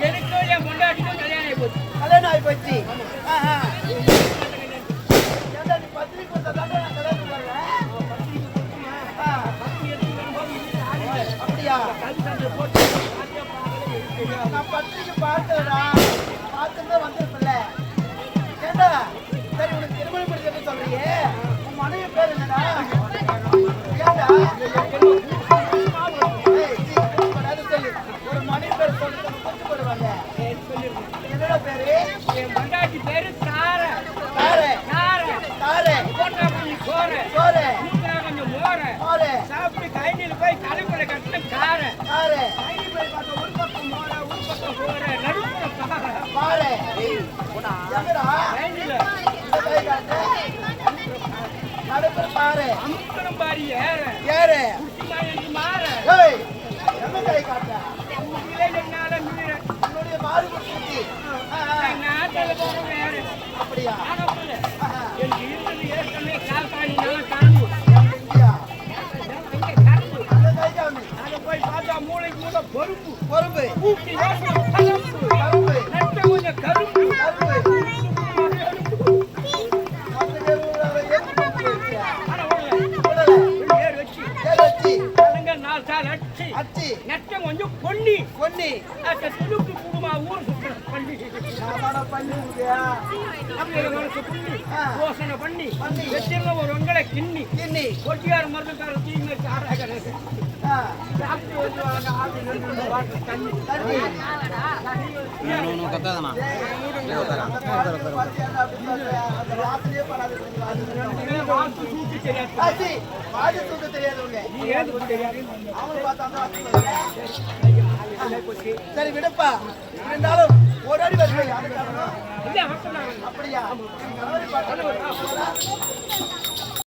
எனக்கும் என் முன்னாடி கல்யாணம் ஆகி போச்சு? கல்யாணம் ஆகி போச்சு. நான் பத்திரிக்கை பார்த்தேடா பார்த்துட்டு வந்திருப்பல ஏண்டா? சரி உனக்கு திருமணம் முடிஞ்சது சொல்றியே? உன் மனைவி பேர் என்னடா? ஏண்டா? ஏய், சீ, ஒரு மனைவி பேர் சொல்லி கொஞ்சம் போடுவாங்க என்னடா பேரு? என் மண்டாட்டி பேரு அப்படியா எனக்கு இருந்தது ஏற்கனவே கால்காணி நல்லா போய் பார்த்தா மூளைக்கு மூளை பொறுப்பு பொறுப்பு அடிச்சு அச்சி. நெட்டம் கொஞ்சம் பொன்னி. கொன்னி அந்த துணுக்கு குடுமா ஊர் சுற்றுற பண்ணி. யோசனை பண்ணி. பண்ணி. வெற்றில ஒரு வெங்கலை கிண்ணி. கிண்ணி. கொட்டியார மருந்துக்கார தீங்க ஆறாக தெரியாது சரி விடுப்பா. இருந்தாலும் ஒரு அடி வருவேன் அப்படியா?